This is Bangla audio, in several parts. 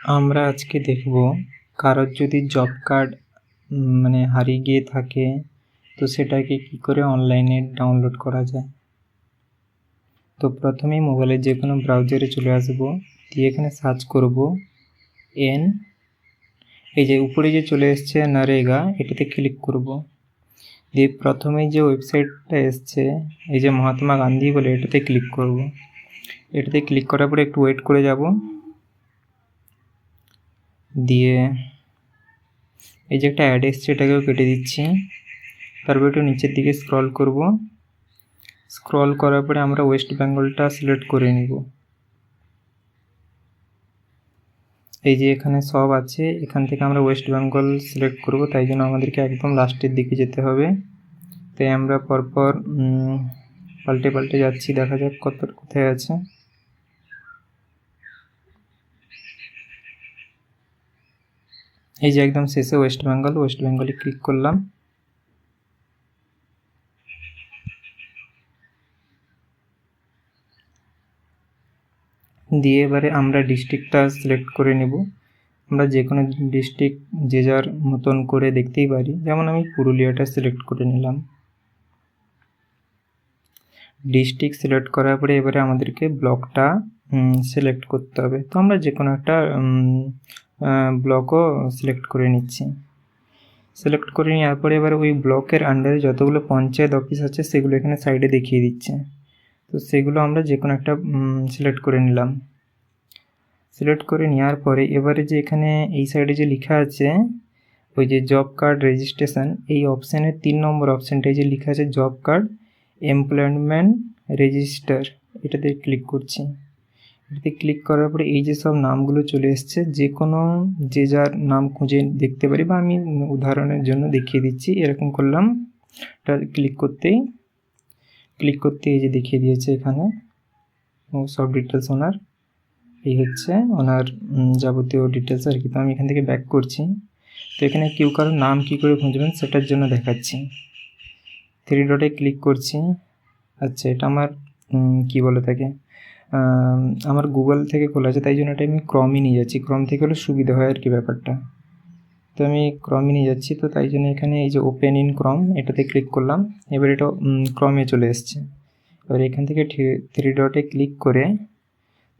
আমরা আজকে দেখব কারোর যদি জব কার্ড মানে হারিয়ে গিয়ে থাকে, তো সেটাকে কি করে অনলাইনে ডাউনলোড করা যায়? তো প্রথমেই মোবাইলের যে কোনো ব্রাউজারে চলে আসব, দিয়ে এখানে সার্চ করব এন এই যে উপরে যে চলে এসছে নারেগা, এটাতে ক্লিক করব। দিয়ে প্রথমেই যে ওয়েবসাইটটা এসছে, এই যে মহাত্মা গান্ধী বলে, এটাতে ক্লিক করব। এটাতে ক্লিক করার পরে একটু ওয়েট করে যাব। দিয়ে এই যে একটা অ্যাড এসছে, এটাকেও কেটে দিচ্ছি। তারপর একটু নিচের দিকে স্ক্রল করব। স্ক্রল করার পরে আমরা ওয়েস্ট বেঙ্গলটা সিলেক্ট করে নিব। এই যে এখানে সব আছে, এখান থেকে আমরা ওয়েস্ট বেঙ্গল সিলেক্ট করব, তাই জন্য আমাদেরকে একদম লাস্টের দিকে যেতে হবে। তাই আমরা পরপর পাল্টে পাল্টে যাচ্ছি, দেখা যাক কত, কোথায় আছে। এই যে একদম শেষে ওয়েস্ট বেঙ্গল, ওয়েস্ট বেঙ্গলে ক্লিক করলাম। দিয়ে এবারে আমরা ডিস্ট্রিক্টটা সিলেক্ট করে নেব। আমরা যে কোনো ডিস্ট্রিক্ট যে যার মতন করে দেখতেই পারি। যেমন আমি পুরুলিয়াটা সিলেক্ট করে নিলাম। ডিস্ট্রিক্ট সিলেক্ট করার পরে এবারে আমাদেরকে ব্লকটা সিলেক্ট করতে হবে। তো আমরা যে কোনো একটা ব্লকও সিলেক্ট করে নিচ্ছি। সিলেক্ট করে নেওয়ার পরে এবার ওই ব্লকের আন্ডারে যতগুলো পঞ্চায়েত অফিস আছে, সেগুলো এখানে সাইডে দেখিয়ে দিচ্ছে। তো সেগুলো আমরা যে কোনো একটা সিলেক্ট করে নিলাম। সিলেক্ট করে নেওয়ার পরে এবারে যে এখানে এই সাইডে যে লেখা আছে, ওই যে জব কার্ড রেজিস্ট্রেশন এই অপশানের তিন নম্বর অপশানটায় যে লেখা আছে জব কার্ড এমপ্লয়মেন্ট রেজিস্টার এটাতে ক্লিক করছি। এটাতে ক্লিক করার পরে এই যে সব নামগুলো চলে এসছে যে কোনো যে যার নাম খুঁজে দেখতে পারি বা আমি উদাহরণের জন্য দেখিয়ে দিচ্ছি, এরকম করলাম। এটা ক্লিক করতেই ক্লিক করতে এই যে দেখিয়ে দিয়েছে এখানে। সব ডিটেলস ওনার। এই হচ্ছে ওনার যাবতীয় ডিটেলস আর কি। তো আমি এখান থেকে ব্যাক করছি। তো এখানে কেউ কারোর নাম কী করে খুঁজবেন সেটার জন্য দেখাচ্ছি। থ্রি ডটে ক্লিক করছি। আচ্ছা এটা আমার কি বলে থাকে আমার গুগল থেকে খোলা আছে, তাই জন্য এটা আমি ক্রমই নিয়ে যাচ্ছি। ক্রম থেকে হলে সুবিধা হয় আর কি ব্যাপারটা। তো আমি ক্রমে নিয়ে যাচ্ছি, তো তাই জন্য এখানে এই যে ওপেন ইন ক্রম এটাতে ক্লিক করলাম। এবার এটা ক্রমে চলে এসছে। এবার এখান থেকে থ্রি ডটে ক্লিক করে,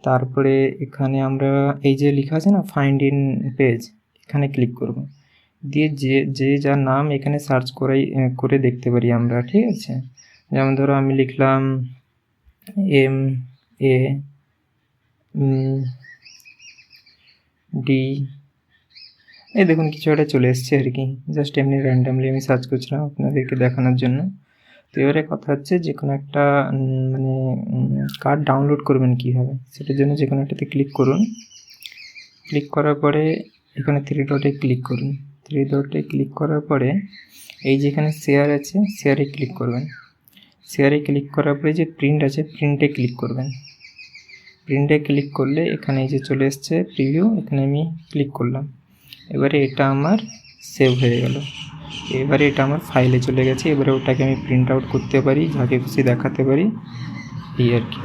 তারপরে এখানে আমরা, এই যে লেখা আছে না ফাইন্ড ইন পেজ এখানে ক্লিক করব। দিয়ে যে যে যার নাম এখানে সার্চ করাই করে দেখতে পারি আমরা, ঠিক আছে? যেমন ধরো আমি লিখলাম এম এ ডি। এই দেখুন, কিছু একটা চলে এসছে আর কি। জাস্ট এমনি র্যান্ডামলি আমি সার্চ করছিলাম আপনাদেরকে দেখানোর জন্য। তো এবারে কথা হচ্ছে যে কোনো একটা মানে কার্ড ডাউনলোড করবেন কীভাবে? সেটার জন্য যে কোনো একটাতে ক্লিক করুন। ক্লিক করার পরে এখানে থ্রি ডটে ক্লিক করুন। থ্রি ডটে ক্লিক করার পরে এই যেখানে শেয়ার আছে শেয়ারে ক্লিক করবেন। শেয়ারে ক্লিক করার পরে যে প্রিন্ট আছে প্রিন্টে ক্লিক করবেন। প্রিন্টে ক্লিক করলে এখানে এই যে চলে এসছে প্রিভিউ এখানে আমি ক্লিক করলাম। এবারে এটা আমার সেভ হয়ে গেল। এবারে এটা আমার ফাইলে চলে গেছে। এবারে ওটাকে আমি প্রিন্ট আউট করতে পারি, যাকে খুশি দেখাতে পারি, এই আর কি।